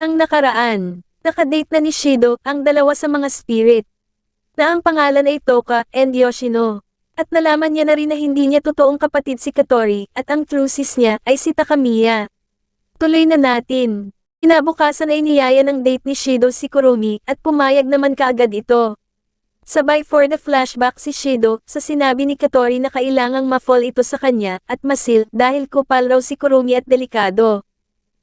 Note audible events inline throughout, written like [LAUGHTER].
Ang nakaraan, nakadate na ni Shido ang dalawa sa mga spirit. Na ang pangalan ay Toka and Yoshino. At nalaman niya na rin na hindi niya totoong kapatid si Katori at ang true sis niya ay si Takamiya. Tuloy na natin. Kinabukasan ay niyaya ng date ni Shido si Kurumi at pumayag naman kaagad ito. Sabay for the flashback si Shido sa sinabi ni Katori na kailangang ma-fall ito sa kanya at masil dahil kupal raw si Kurumi at delikado.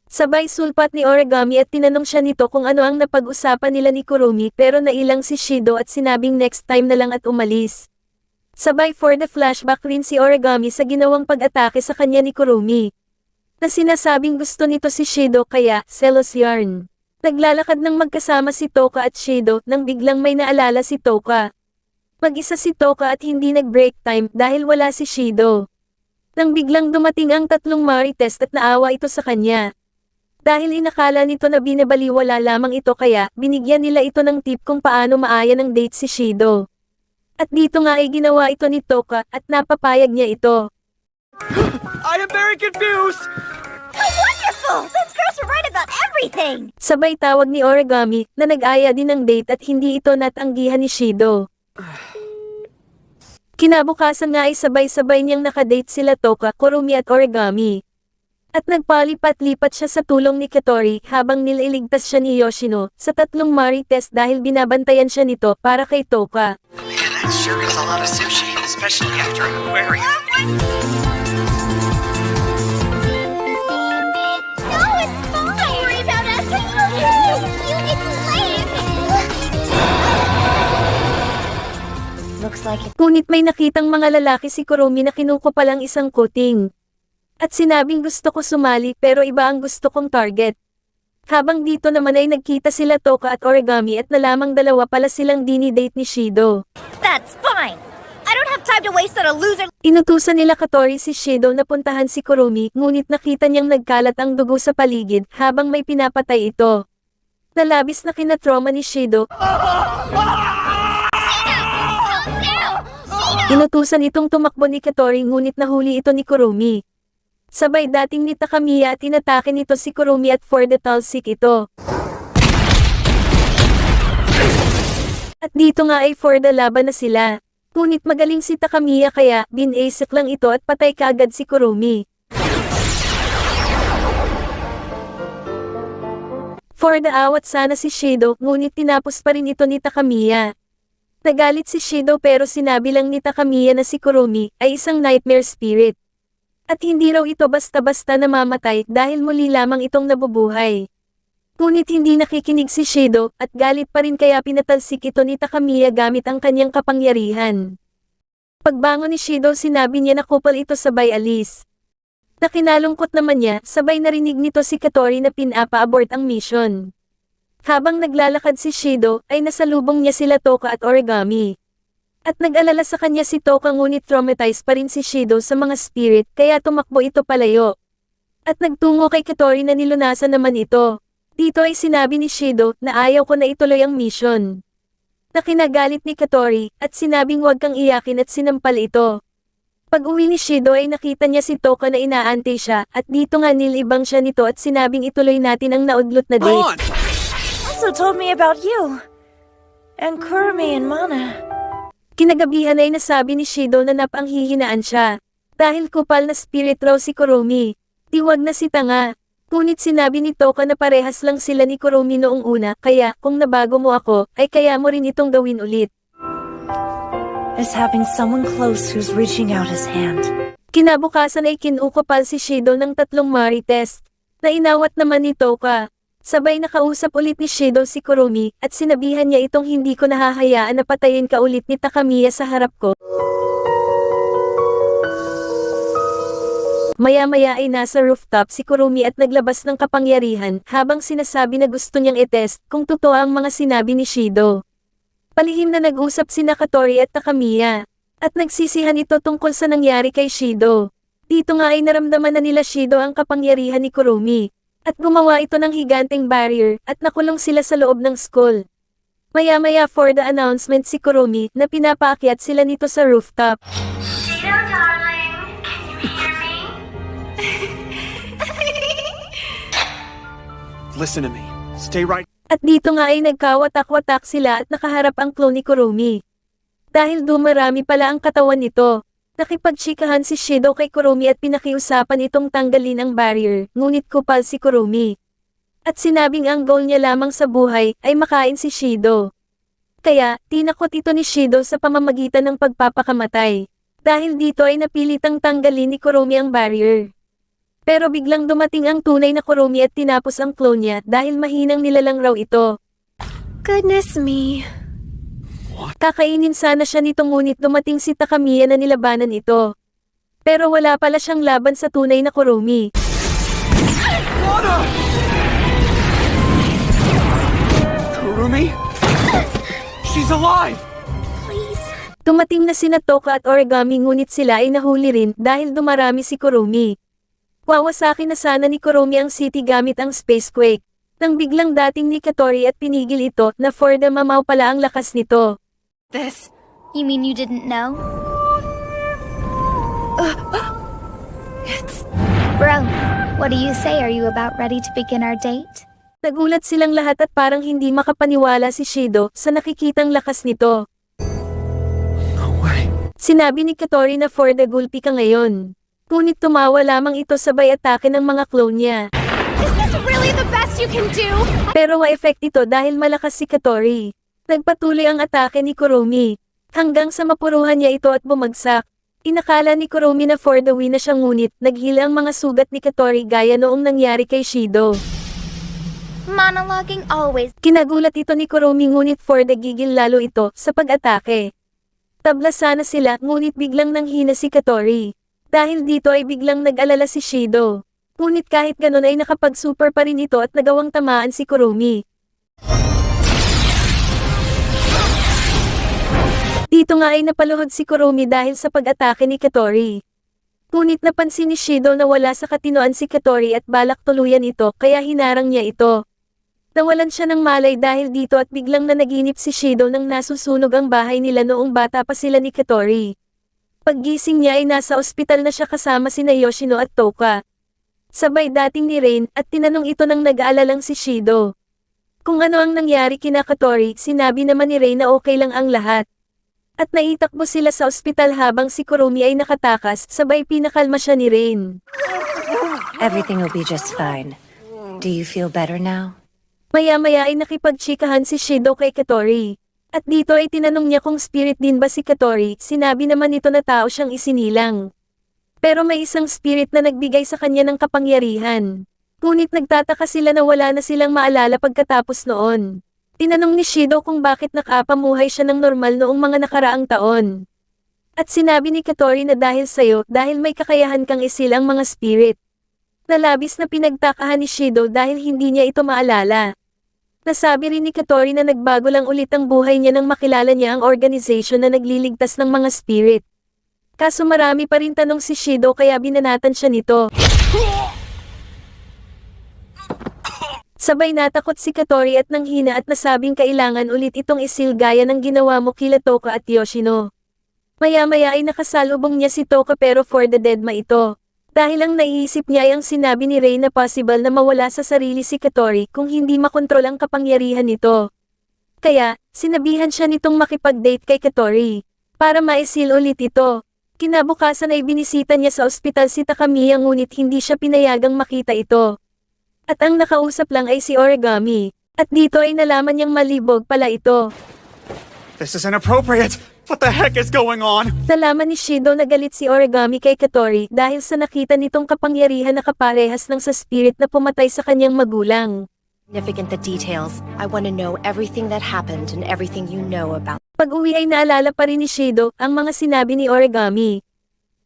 Sabay sulpat ni Origami at tinanong siya nito kung ano ang napag-usapan nila ni Kurumi pero nailang si Shido at sinabing next time na lang at umalis. Sabay for the flashback rin si Origami sa ginawang pag-atake sa kanya ni Kurumi. Na sinasabing gusto nito si Shido kaya, selos yarn. Naglalakad ng magkasama si Toka at Shido nang biglang may naalala si Toka. Mag-isa si Toka at hindi nag-break time dahil wala si Shido. Nang biglang dumating ang tatlong Marites at naawa ito sa kanya. Dahil inakala nito na binabaliwala lamang ito kaya binigyan nila ito ng tip kung paano maaya ng date si Shido. At dito nga ay ginawa ito ni Toka at napapayag niya ito. [GASPS] I am very confused! Wonderful! Those girls were right about everything! Sabay tawag ni Origami na nag-aya din ng date at hindi ito natanggihan ni Shido. [SIGHS] Kinabukasan nga ay sabay-sabay niyang nakadate sila Toka, Kurumi at Origami. At nagpalipat-lipat siya sa tulong ni Katori habang nililigtas siya ni Yoshino sa tatlong Marites dahil binabantayan siya nito para kay Toka. Man, that sure is a lot of sushi, especially after an aquarium. No, it's fine! Don't worry about us! It's okay! You need to leave! Looks like it. Ngunit may nakitang mga lalaki si Kurumi na kinuko palang isang kuting. At sinabing gusto ko sumali pero iba ang gusto kong target. Habang dito naman ay nagkita sila Toka at Origami at nalamang dalawa pala silang dini-date ni Shido. That's fine! I don't have time to waste on a loser Inutusan nila Katori si Shido na puntahan si Kurumi ngunit nakita niyang nagkalat ang dugo sa paligid habang may pinapatay ito. Nalabis na kinatroma ni Shido, inutusan itong tumakbo ni Katori ngunit nahuli ito ni Kurumi. Sabay dating ni Takamiya at inatake nito si Kurumi at for the talsik ito. At dito nga ay for the laban na sila. Ngunit magaling si Takamiya kaya binasik lang ito at patay kaagad si Kurumi. For the awat sana si Shido ngunit tinapos pa rin ito ni Takamiya. Nagalit si Shido pero sinabi lang ni Takamiya na si Kurumi ay isang nightmare spirit. At hindi raw ito basta-basta namamatay dahil muli lamang itong nabubuhay. Ngunit hindi nakikinig si Shido at galit pa rin kaya pinatalsik ito ni Takamiya gamit ang kanyang kapangyarihan. Pagbangon ni Shido sinabi niya na kupal ito sabay alis. Nakinalungkot naman niya sabay narinig nito si Katori na pinapa-abort ang mission. Habang naglalakad si Shido ay nasalubong niya sila Toka at Origami. At nag-alala sa kanya si Toka ngunit traumatized pa rin si Shido sa mga spirit kaya tumakbo ito palayo. At nagtungo kay Katori na nilunasan naman ito. Dito ay sinabi ni Shido na ayaw ko na ituloy ang mission. Nakinagalit ni Katori at sinabing huwag kang iyakin at sinampal ito. Pag uwi ni Shido ay nakita niya si Toka na inaantay siya at dito nga nilibang siya nito at sinabing ituloy natin ang naudlot na date. also told me about you. And Kurumi and Mana. Kinagabihan ay nasabi ni Shido na napanghihinaan siya. Dahil kupal na spirit raw si Kurumi. Tiwag na si Tanga. Ngunit sinabi ni Toka na parehas lang sila ni Kurumi noong una kaya kung nabago mo ako ay kaya mo rin itong gawin ulit. Is having someone close who's reaching out his hand. Kinabukasan ay kinukopal si Shido ng tatlong Marites. Na inawat naman ni Toka. Sabay nakausap ulit ni Shido si Kurumi at sinabihan niya itong hindi ko nahahayaan na patayin ka ulit ni Takamiya sa harap ko. Maya-maya ay nasa rooftop si Kurumi at naglabas ng kapangyarihan habang sinasabi na gusto niyang itest kung totoo ang mga sinabi ni Shido. Palihim na nag-usap si Nakatori at Takamiya. At nagsisihan ito tungkol sa nangyari kay Shido. Dito nga ay naramdaman na nila Shido ang kapangyarihan ni Kurumi. At gumawa ito ng higanteng barrier at nakulong sila sa loob ng school. Maya-maya for the announcement si Kurumi na pinapaakyat sila nito sa rooftop. Hello, darling. Can you hear me? [LAUGHS] Listen to me. Stay right. At dito nga ay nagkawatak-watak sila at nakaharap ang clone ni Kurumi. Dahil dumarami pala ang katawan nito, nakipagchikahan si Shido kay Kurumi at pinakiusapan itong tanggalin ang barrier, ngunit kupal si Kurumi. At sinabing ang goal niya lamang sa buhay ay makain si Shido. Kaya, tinakot ito ni Shido sa pamamagitan ng pagpapakamatay. Dahil dito ay napilitang tanggalin ni Kurumi ang barrier. Pero biglang dumating ang tunay na Kurumi at tinapos ang clone niya dahil mahinang nilalang raw ito. Goodness me. Kakainin sana siya nito ngunit dumating si Takamiya na nilabanan ito. Pero wala pala siyang laban sa tunay na Kurumi. Kurumi? She's alive! Please. Tumating na sina Toka at Origami ngunit sila ay nahuli rin dahil dumarami si Kurumi. Wawasaki na sana ni Kurumi ang city gamit ang Spacequake. Nang biglang dating ni Katori at pinigil ito na for the mamaw pala ang lakas nito. This. You mean you didn't know? [GASPS] it's. Bro, what do you say? Are you about ready to begin our date? Nagulat silang lahat at parang hindi makapaniwala si Shido sa nakikitang lakas nito. No way. Sinabi ni Katori na for the gulpi ka ngayon. Ngunit tumawa lamang ito sabay atake ng mga clone niya. Is this really the best you can do? Pero wa-effect ito dahil malakas si Katori. Nagpatuloy ang atake ni Kurumi. Hanggang sa mapuruhan niya ito at bumagsak. Inakala ni Kurumi na for the win na siya ngunit naghila ang mga sugat ni Katori gaya noong nangyari kay Shido. Monologuing always. Kinagulat ito ni Kurumi ngunit for the gigil lalo ito sa pag-atake. Tabla sana sila ngunit biglang nanghina si Katori. Dahil dito ay biglang nag-alala si Shido. Ngunit kahit ganun ay nakapag-super pa rin ito at nagawang tamaan si Kurumi. Dito nga ay napaluhod si Kurumi dahil sa pag-atake ni Katori. Ngunit napansin ni Shido na wala sa katinoan si Katori at balak tuluyan ito kaya hinarang niya ito. Nawalan siya ng malay dahil dito at biglang nanaginip si Shido nang nasusunog ang bahay nila noong bata pa sila ni Katori. Paggising niya ay nasa ospital na siya kasama sina Yoshino at Toka. Sabay dating ni Rain at tinanong ito ng nag-aalalang si Shido. Kung ano ang nangyari kina Katori, sinabi naman ni Rain na okay lang ang lahat. At naitakbo sila sa ospital habang si Kurumi ay nakatakas, sabay pinakalma siya ni Rain. Everything will be just fine. Do you feel better now? Maya-maya ay nakipagchikahan si Shido kay Katori. At dito ay tinanong niya kung spirit din ba si Katori, sinabi naman nito na tao siyang isinilang. Pero may isang spirit na nagbigay sa kanya ng kapangyarihan. Ngunit nagtataka sila na wala na silang maalala pagkatapos noon. Tinanong ni Shido kung bakit nakapamuhay siya ng normal noong mga nakaraang taon. At sinabi ni Katori na dahil sa'yo, dahil may kakayahan kang isilang mga spirit. Nalabis na pinagtakahan ni Shido dahil hindi niya ito maalala. Nasabi rin ni Katori na nagbago lang ulit ang buhay niya nang makilala niya ang organization na nagliligtas ng mga spirit. Kaso marami pa rin tanong si Shido kaya binanatan siya nito. Sabay natakot si Katori at nanghina at nasabing kailangan ulit itong isil gaya ng ginawa mo kila Toka at Yoshino. Maya-maya ay nakasalubong niya si Toka pero for the dead ma ito. Dahil ang naiisip niya ay ang sinabi ni Rey na possible na mawala sa sarili si Katori kung hindi makontrol ang kapangyarihan nito. Kaya, sinabihan siya nitong makipag-date kay Katori. Para maisil ulit ito. Kinabukasan ay binisita niya sa ospital si Takamiya ngunit hindi siya pinayagang makita ito. At ang nakausap lang ay si Origami. At dito ay nalaman niyang malibog pala ito. This is inappropriate! What the heck is going on? Nalaman ni Shido na galit si Origami kay Katori dahil sa nakita nitong kapangyarihan na kaparehas ng sa spirit na pumatay sa kanyang magulang. significant the details. I want to know everything that happened and everything you know about. Pag uwi ay naalala pa rin ni Shido ang mga sinabi ni Origami.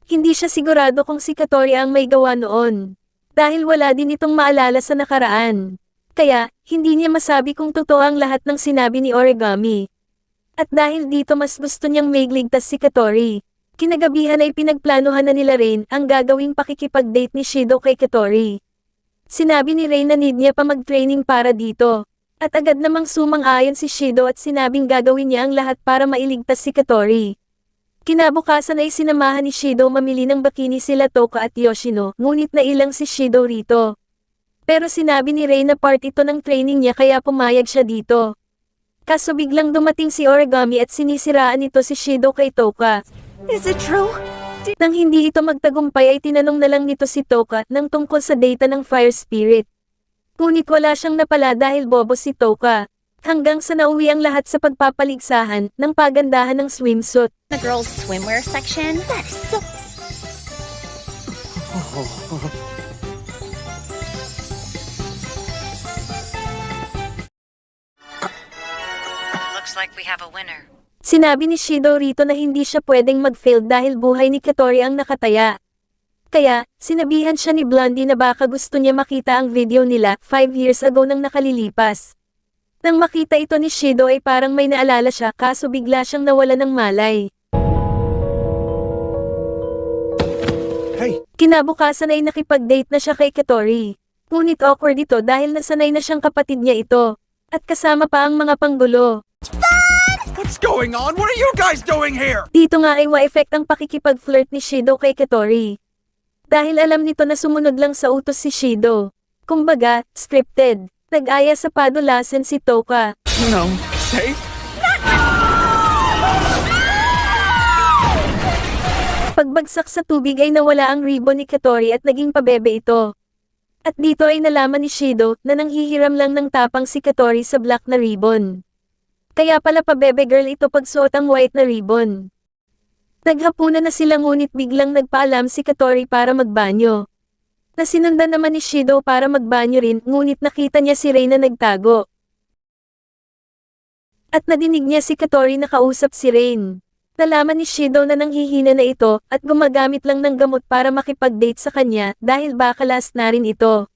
Hindi siya sigurado kung si Katori ang may gawa noon. Dahil wala din itong maalala sa nakaraan. Kaya, hindi niya masabi kung totoo ang lahat ng sinabi ni Origami. At dahil dito mas gusto niyang maigligtas si Katori. Kinagabihan ay pinagplanuhan na nila Rain ang gagawing pakikipag-date ni Shido kay Katori. Sinabi ni Rain na need niya pa mag-training para dito. At agad namang sumang-ayon si Shido at sinabing gagawin niya ang lahat para mailigtas si Katori. Kinabukasan ay sinamahan ni Shido mamili ng bikini sila Toka at Yoshino, ngunit nailang si Shido rito. Pero sinabi ni Rey na part ito ng training niya kaya pumayag siya dito. Kaso biglang dumating si Origami at sinisiraan nito si Shido kay Toka. Is it true? Nang hindi ito magtagumpay ay tinanong na lang nito si Toka ng tungkol sa data ng Fire Spirit. Ngunit wala siyang napala dahil bobo si Toka. Hanggang sa nauwi ang lahat sa pagpapaligsahan ng pagandahan ng swimsuit. The girls' swimwear section? That's so Looks like we have a winner. Sinabi ni Shido rito na hindi siya pwedeng mag-fail dahil buhay ni Katori ang nakataya. Kaya, sinabihan siya ni Blondie na baka gusto niya makita ang video nila 5 years ago nang nakalilipas. Nang makita ito ni Shido ay parang may naalala siya kaso bigla siyang nawala ng malay. Hey, Kinabukasan ay nakipag-date na siya kay Katori. Ngunit awkward ito dahil nasanay na siyang kapatid niya ito. At kasama pa ang mga panggulo. what's going on? What are you guys doing here? Dito nga ay wa-effect ang pakikipag-flirt ni Shido kay Katori. Dahil alam nito na sumunod lang sa utos si Shido. Kumbaga, scripted. Nag-aya sa padulasan si Toka. No. Safe? Pagbagsak sa tubig ay nawala ang ribbon ni Katori at naging pabebe ito. At dito ay nalaman ni Shido na nanghihiram lang ng tapang si Katori sa black na ribbon. Kaya pala pabebe girl ito pagsuot ang white na ribbon. Naghapunan na sila ngunit biglang nagpaalam si Katori para magbanyo. Nasinundan naman ni Shido para magbanyo rin ngunit nakita niya si Rey na nagtago. At nadinig niya si Katori na kausap si Rain. Nalaman ni Shido na nanghihina na ito at gumagamit lang ng gamot para makipag-date sa kanya dahil baka last na rin ito.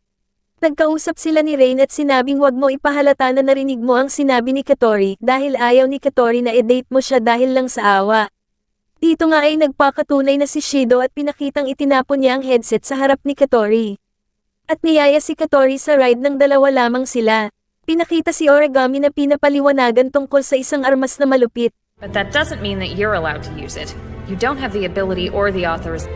Nagkausap sila ni Rain at sinabing wag mo ipahalata na narinig mo ang sinabi ni Katori dahil ayaw ni Katori na i-date mo siya dahil lang sa awa. Dito nga ay nagpakatunay na si Shido at pinakitang itinapon niya ang headset sa harap ni Katori. At niyaya si Katori sa ride ng dalawa lamang sila. Pinakita si Origami na pinapaliwanagan tungkol sa isang armas na malupit. But that doesn't mean that you're allowed to use it. You don't have the ability or the authorization.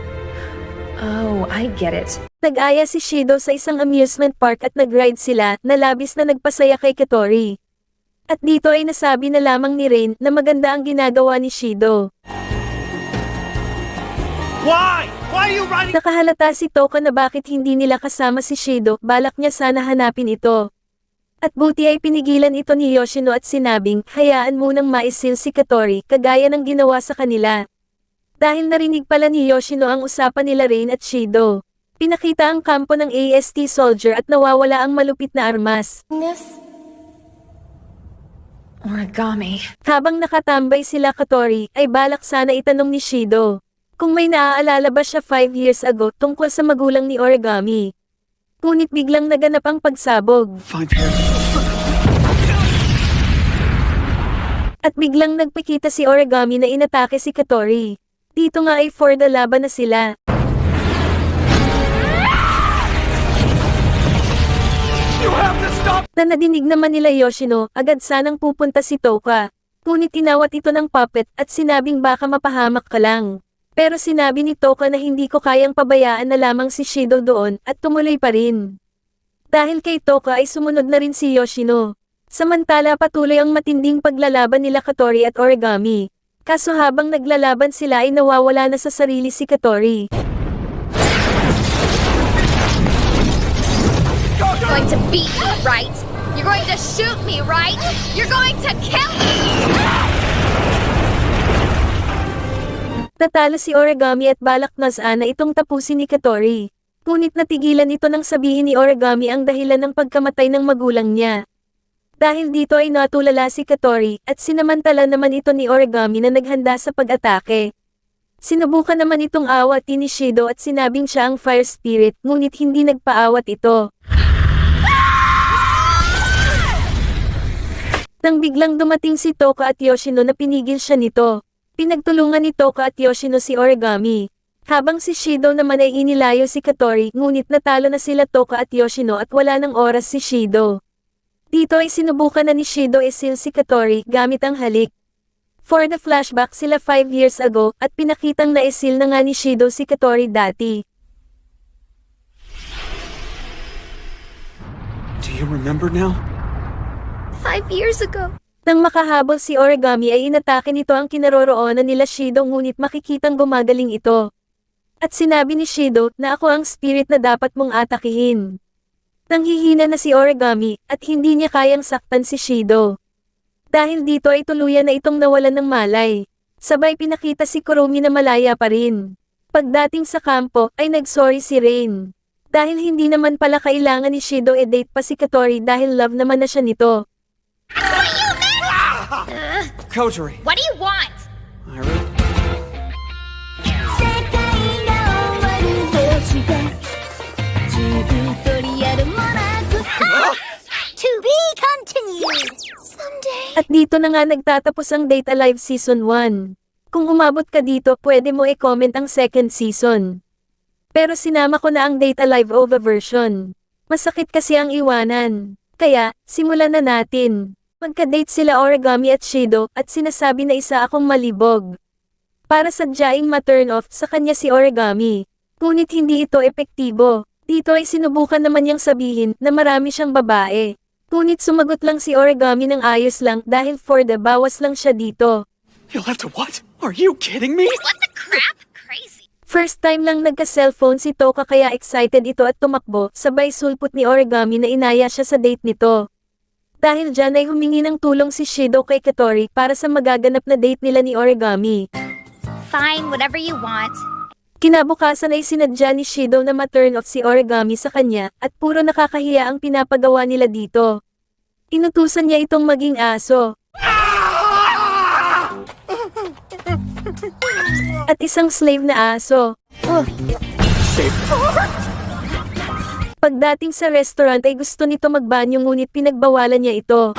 Oh, I get it. Nag-aya si Shido sa isang amusement park at nag-ride sila na labis na nagpasaya kay Katori. At dito ay nasabi na lamang ni Rain na maganda ang ginagawa ni Shido. Why? Why are you riding? Nakahalata si Toka na bakit hindi nila kasama si Shido, balak niya sana hanapin ito. At buti ay pinigilan ito ni Yoshino at sinabing, hayaan munang maisil si Katori kagaya ng ginawa sa kanila. Dahil narinig pala ni Yoshino ang usapan nila Rain at Shido. Pinakita ang kampo ng AST soldier at nawawala ang malupit na armas. Origami. Habang nakatambay sila Katori, ay balak sana itanong ni Shido. Kung may naaalala ba siya 5 years ago tungkol sa magulang ni Origami. Ngunit biglang naganap ang pagsabog. Five years. At biglang nagpakita si Origami na inatake si Katori. Dito nga ay for the laban na sila. Na nadinig naman nila Yoshino, agad sanang pupunta si Toka. Ngunit tinawat ito ng puppet at sinabing baka mapahamak ka lang. Pero sinabi ni Toka na hindi ko kayang pabayaan na lamang si Shido doon at tumuloy pa rin. Dahil kay Toka ay sumunod na rin si Yoshino. Samantala patuloy ang matinding paglalaban nila Katori at Origami. Kaso habang naglalaban sila ay nawawala na sa sarili si Katori. going to beat me, right? You're going to shoot me, right? You're going to kill me! Natalo si Origami at balak na na itong tapusin ni Katori. Ngunit natigilan ito nang sabihin ni Origami ang dahilan ng pagkamatay ng magulang niya. Dahil dito ay natulala si Katori at sinamantala naman ito ni Origami na naghanda sa pag-atake. Sinubukan naman itong awat ni Shido at sinabing siya ang fire spirit ngunit hindi nagpaawat ito. Nang biglang dumating si Toka at Yoshino na pinigil siya nito. Pinagtulungan ni Toka at Yoshino si Origami. Habang si Shido naman ay inilayo si Katori ngunit natalo na sila Toka at Yoshino at wala ng oras si Shido. Dito ay sinubukan na ni Shido isil si Katori gamit ang halik. For the flashback sila 5 years ago at pinakitang naisil na nga ni Shido si Katori dati. Do you remember now? Five years ago. Nang makahabol si Origami ay inatake nito ang kinaroroonan nila Shido ngunit makikitang gumagaling ito. At sinabi ni Shido na ako ang spirit na dapat mong atakihin. Nanghihina na si Origami at hindi niya kayang saktan si Shido. Dahil dito ay tuluyan na itong nawalan ng malay. Sabay pinakita si Kurumi na malaya pa rin. Pagdating sa kampo ay nagsorry si Rain. Dahil hindi naman pala kailangan ni Shido e-date pa si Katori dahil love naman na siya nito. Kojiri. What do you want? I really... To be continued. Someday. At dito na nga nagtatapos ang Date Alive Season 1. Kung umabot ka dito pwede mo i-comment ang second season. Pero sinama ko na ang Date Alive OVA version. Masakit kasi ang iwanan. Kaya, simulan na natin. Magka-date sila Origami at Shido at sinasabi na isa akong malibog. Para sadyaing ma-turn off sa kanya si Origami. Ngunit hindi ito epektibo. Dito ay sinubukan naman niyang sabihin na marami siyang babae. Ngunit sumagot lang si Origami ng ayos lang dahil for the bawas lang siya dito. You'll have to what? Are you kidding me? First time lang nagka-cellphone si Toka kaya excited ito at tumakbo, sabay sulpot ni Origami na inaya siya sa date nito. Dahil dyan ay humingi ng tulong si Shido kay Katori para sa magaganap na date nila ni Origami. Fine, whatever you want. Kinabukasan ay sinadya ni Shido na ma-turn off si Origami sa kanya at puro nakakahiya ang pinapagawa nila dito. Inutusan niya itong maging aso. At isang slave na aso. Pagdating sa restaurant ay gusto nito magbanyo ngunit pinagbawalan niya ito.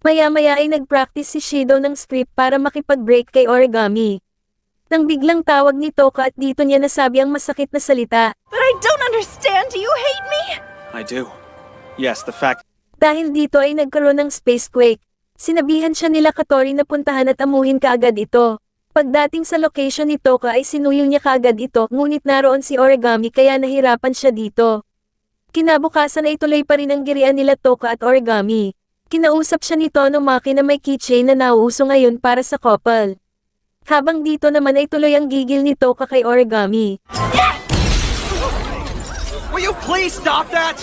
Maya-maya ay nag-practice si Shido ng script para makipag-break kay Origami. Nang biglang tawag ni Toka at dito niya nasabi ang masakit na salita. But I don't understand. Do you hate me? I do. Yes, the fact Dahil dito ay nagkaroon ng spacequake. Sinabihan siya nila Katori na puntahan at amuhin kaagad ito. Pagdating sa location ni Toka ay sinuyong niya kaagad ito ngunit naroon si Origami kaya nahirapan siya dito. Kinabukasan ay tuloy pa rin ang girian nila Toka at Origami. Kinausap siya ni Tonomaki na may keychain na nauuso ngayon para sa couple. Habang dito naman ay tuloy ang gigil ni Toka kay Origami. Will you please stop that?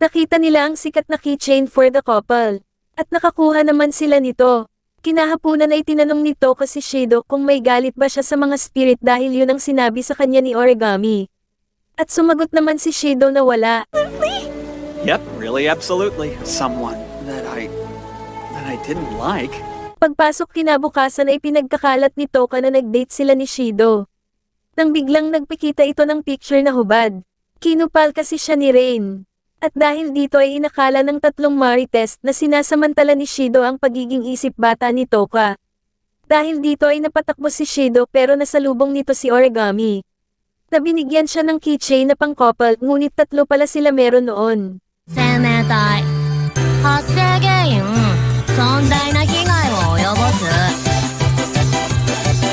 Nakita nila ang sikat na keychain for the couple. At nakakuha naman sila nito. Kinahapunan ay tinanong ni Toka si Shido kung may galit ba siya sa mga spirit dahil yun ang sinabi sa kanya ni Origami. At sumagot naman si Shido na wala. Yep, really, absolutely. Someone that I... that I didn't like. Pagpasok kinabukasan ay pinagkakalat ni Toka na nag-date sila ni Shido. Nang biglang nagpikita ito ng picture na hubad. Kinupal kasi siya ni Rain. At dahil dito ay inakala ng tatlong Marites na sinasamantala ni Shido ang pagiging isip bata ni Toka. Dahil dito ay napatakbo si Shido pero nasalubong nito si Origami. Nabinigyan siya ng keychain na pangkopal ngunit tatlo pala sila meron noon. Semetai.